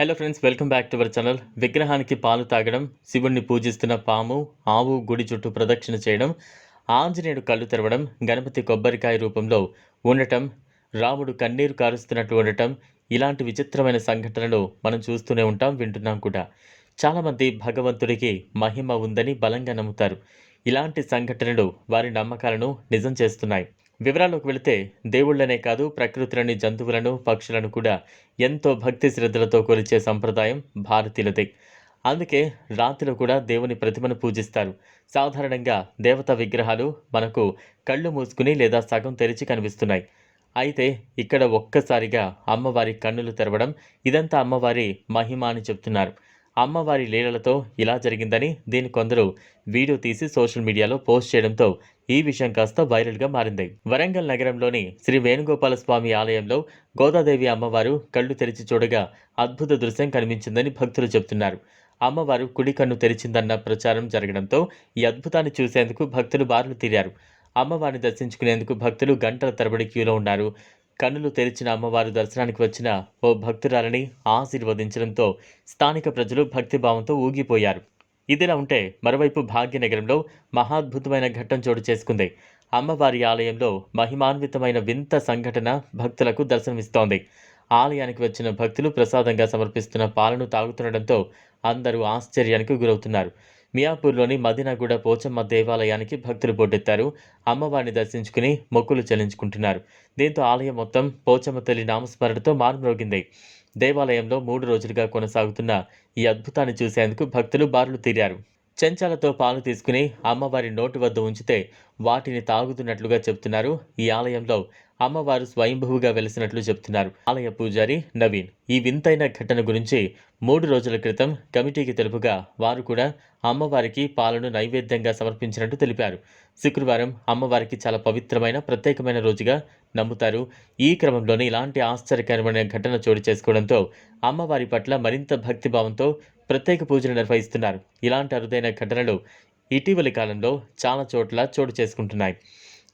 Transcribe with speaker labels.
Speaker 1: Hello friends welcome back to our channel విగ్రహానికి పాలు తాగడం శివుణ్ణి పూజిస్తున్న పాము ఆవు గుడి చుట్టూ ప్రదక్షిణ చేయడం ఆంజనేయుడు కళ్ళు తెరవడం గణపతి కొబ్బరికాయ రూపంలో ఉండటం రాముడు కన్నీరు కారుస్తున్నట్టు ఉండటం ఇలాంటి విచిత్రమైన సంఘటనలు మనం చూస్తూనే ఉంటాం వింటున్నాం కూడా. చాలామంది భగవంతుడికి మహిమ ఉందని బలంగా నమ్ముతారు. ఇలాంటి సంఘటనలు వారి నమ్మకాలను నిజం చేస్తున్నాయి. వివరాల్లోకి వెళితే దేవుళ్ళనే కాదు ప్రకృతిలోని జంతువులను పక్షులను కూడా ఎంతో భక్తి శ్రద్ధలతో కొలిచే సంప్రదాయం భారతీయులదే. అందుకే రాత్రిలో కూడా దేవుని ప్రతిమను పూజిస్తారు. సాధారణంగా దేవతా విగ్రహాలు మనకు కళ్ళు మూసుకుని లేదా సగం తెరిచి కనిపిస్తున్నాయి. అయితే ఇక్కడ ఒక్కసారిగా అమ్మవారి కన్నులు తెరవడం ఇదంతా అమ్మవారి మహిమ అని చెప్తున్నారు. అమ్మవారి లీలలతో ఇలా జరిగిందని దీని కొందరు వీడియో తీసి సోషల్ మీడియాలో పోస్ట్ చేయడంతో ఈ విషయం కాస్త వైరల్గా మారింది. వరంగల్ నగరంలోని శ్రీ వేణుగోపాల స్వామి ఆలయంలో గోదాదేవి అమ్మవారు కళ్ళు తెరిచి చూడగా అద్భుత దృశ్యం కనిపించిందని భక్తులు చెబుతున్నారు. అమ్మవారు కుడి కన్ను తెరిచిందన్న ప్రచారం జరగడంతో ఈ అద్భుతాన్ని చూసేందుకు భక్తులు బారులు తీరారు. అమ్మవారిని దర్శించుకునేందుకు భక్తులు గంటల తరబడి క్యూలో ఉన్నారు. కన్నులు తెరిచిన అమ్మవారు దర్శనానికి వచ్చిన ఓ భక్తురాలని ఆశీర్వదించడంతో స్థానిక ప్రజలు భక్తిభావంతో ఊగిపోయారు. ఇదిలా ఉంటే మరోవైపు భాగ్యనగరంలో మహాద్భుతమైన ఘట్టం చోటు చేసుకుంది. అమ్మవారి ఆలయంలో మహిమాన్వితమైన వింత సంఘటన భక్తులకు దర్శనమిస్తోంది. ఆలయానికి వచ్చిన భక్తులు ప్రసాదంగా సమర్పిస్తున్న పాలను తాగుతుండటంతో అందరూ ఆశ్చర్యానికి గురవుతున్నారు. మియాపూర్లోని మదినాగూడ పోచమ్మ దేవాలయానికి భక్తులు పోటెత్తారు అమ్మవారిని దర్శించుకుని మొక్కులు చెల్లించుకుంటున్నారు. దీంతో ఆలయం మొత్తం పోచమ్మ తల్లి నామస్మరణతో మారుమ్రోగింది. దేవాలయంలో మూడు రోజులుగా కొనసాగుతున్న ఈ అద్భుతాన్ని చూసేందుకు భక్తులు బారులు తీరారు. చెంచాలతో పాలు తీసుకుని అమ్మవారి నోటి వద్ద ఉంచితే వాటిని తాగుతున్నట్లుగా చెప్తున్నారు ఈ ఆలయంలో అమ్మవారు స్వయంభువుగా వెలిసినట్లు చెప్తున్నారు. ఆలయ పూజారి నవీన్ ఈ వింతైన ఘటన గురించి మూడు రోజుల క్రితం కమిటీకి తెలుపుగా వారు కూడా అమ్మవారికి పాలను నైవేద్యంగా సమర్పించినట్టు తెలిపారు. శుక్రవారం అమ్మవారికి చాలా పవిత్రమైన ప్రత్యేకమైన రోజుగా నమ్ముతారు. ఈ క్రమంలోనే ఇలాంటి ఆశ్చర్యకరమైన ఘటన చోటు చేసుకోవడంతో అమ్మవారి పట్ల మరింత భక్తిభావంతో ప్రత్యేక పూజలు నిర్వహిస్తున్నారు. ఇలాంటి అరుదైన ఘటనలు ఇటీవలి కాలంలో చాలా చోట్ల చోటు చేసుకుంటున్నాయి.